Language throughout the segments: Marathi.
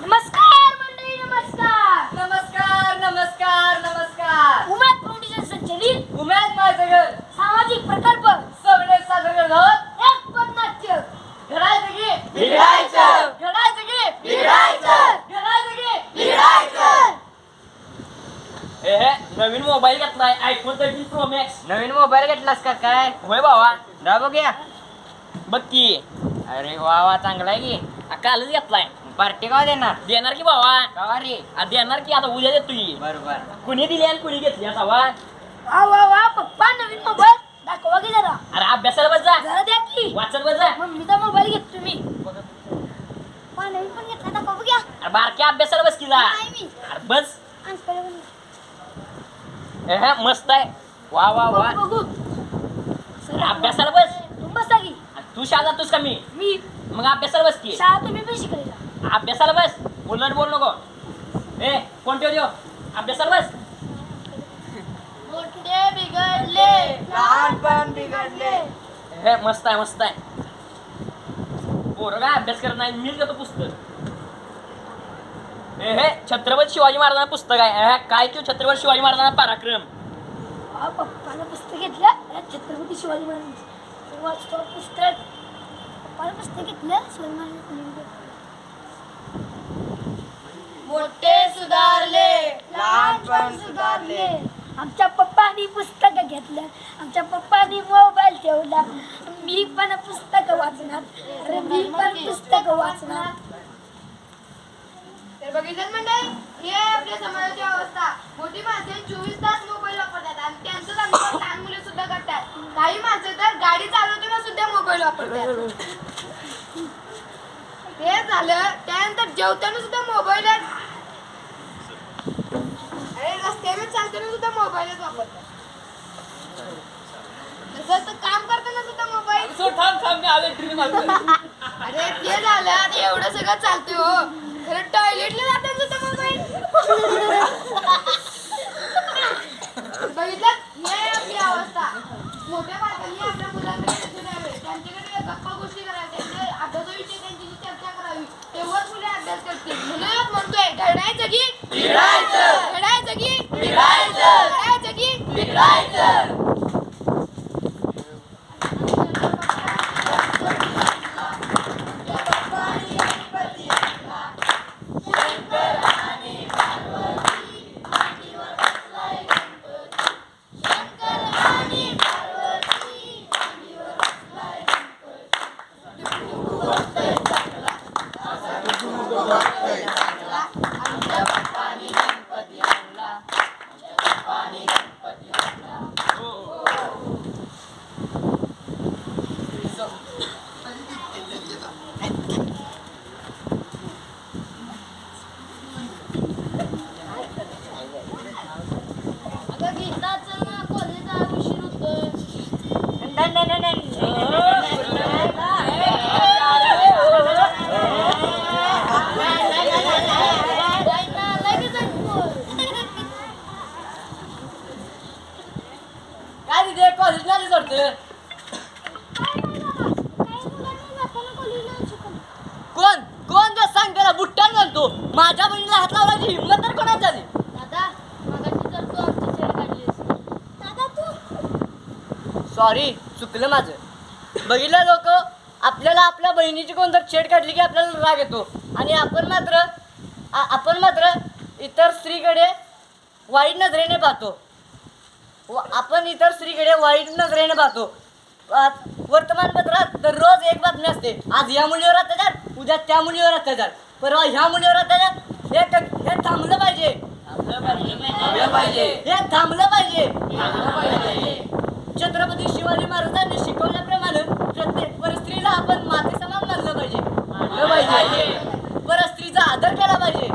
नमस्कार मंडळी नमस्कार नमस्कार नमस्कार नमस्कार उमेद फाउंडेशन संचलित उमेद माझं घर सामाजिक प्रकल्प सगळे साजरे घालत एक पदनाट्य घडायचं की बिघडायचं. घडायचं की बिघडायचं. घडायचं की बिघडायचं. हे हे नवीन मोबाईल घेतलाय आयफोन थर्टीन प्रो मॅक्स नवीन मोबाईल घेतलास का काय? होय बाबा दा बघूया बघ की. अरे वा वा चांगला आहे की. आ, कालच घेतलाय. पार्टी का देणार? देणार की बाबा का रे? आ, देणार की आता उद्या देतो की बरोबर. कुणी दिली आणि कुणी घेतली आता वा? वा वा वा पप्पा नवीन मोबाईल. दाखवा की जरा. अरे अभ्यासाला बस जा. जरा द्या की. वाचत बस जा. मम्मीचा मोबाईल घेतो तुम्ही पप्पा नवीन पण घेतला दाखवा बघूया अरे बारक्या अभ्यासाला बस नाही मी. अरे बस. पण- हे, मस्त आहे. वा वा वा. बघू अभ्यासाला बस. तुम्ही बसा की. तू शाळा जातोस का मी? मी. मग अभ्यासाला बस की. शाळा तुम्ही पण शिकायला अभ्यासाला बस. उलट बोल नको. ए कोण ठेव देव अभ्यासाला बस. मोठे बिघडले. लहानपण बिघडले. हे मस्त आहे मस्त आहे. पोरं काय अभ्यास करत नाही मीच घेतो पुस्तक. हे हे छत्रपती शिवाजी महाराजांचं पुस्तक आहे काय तो छत्रपती शिवाजी महाराजांचा पराक्रम पप्पानं पुस्तक घेतलं छत्रपती शिवाजी महाराजांचं वाचतो पुस्तक पप्पानं पुस्तक घेतलं शिवाजी मोठे सुधारले लहानपण सुधारले आमच्या पप्पानी पुस्तक घेतलं आमच्या पप्पानी मोबाईल ठेवला मी पण पुस्तक वाचणार अरे मी पण पुस्तक वाचणार बघितलं मंडळी? ही आपल्या समाजाची अवस्था. मोठी माणसे चोवीस तास मोबाईल वापरतात आणि त्यांचंच अनुकरण लहान मुले सुद्धा करतात. काही माणसं तर गाडी चालवताना सुद्धा मोबाईल वापरतात. हे झालं. त्यानंतर जेवताना सुद्धा मोबाईल अरे रस्त्यावर चालताना सुद्धा मोबाईलच वापरतात. तसंच काम करताना सुद्धा मोबाईल अरे ते झालं. आता एवढं सगळं चालतंय हो. टॉयलेटला जाताना काय तिथे? कॉलेजला आली सोडतं कोण? कोण जर सांग त्याला? बुट्ट्यान घालतो माझ्या बहिणीला हात लावण्याची हिंमत तर कोणाच झाली सॉरी चुकलं माझं. बघितलं लोक आपल्याला आपल्या बहिणीची कोणतर छेड काढली की आपल्याला राग येतो. आणि आपण मात्र आपण मात्र इतर स्त्रीकडे वाईट नजरेने पाहतो. व आपण इतर स्त्रीकडे वाईट नजरेने पाहतो. वर्तमानपत्रात दररोज एक बातमी असते. आज ह्या मुलीवर अत्याचार उद्या त्या मुलीवर अत्याचार. परवा ह्या मुलीवर अत्याचार हे हे थांबलं पाहिजे. हे थांबलं पाहिजे. छत्रपती शिवाजी महाराजांनी शिकवल्याप्रमाणे प्रत्येक परस्त्रीला आपण माते समान मानलं पाहिजे. मानलं पाहिजे. परस्त्रीचा आदर केला पाहिजे.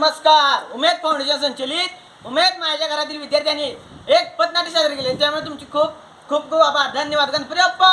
नमस्कार. उमेद फाउंडेशन संचलित. उमेद माझ्या घरातील विद्यार्थ्यांनी एक पथनाट्य सादर केले. त्यामुळे तुमची खूप खूप खूप आभार. धन्यवाद. गणपती अप्पा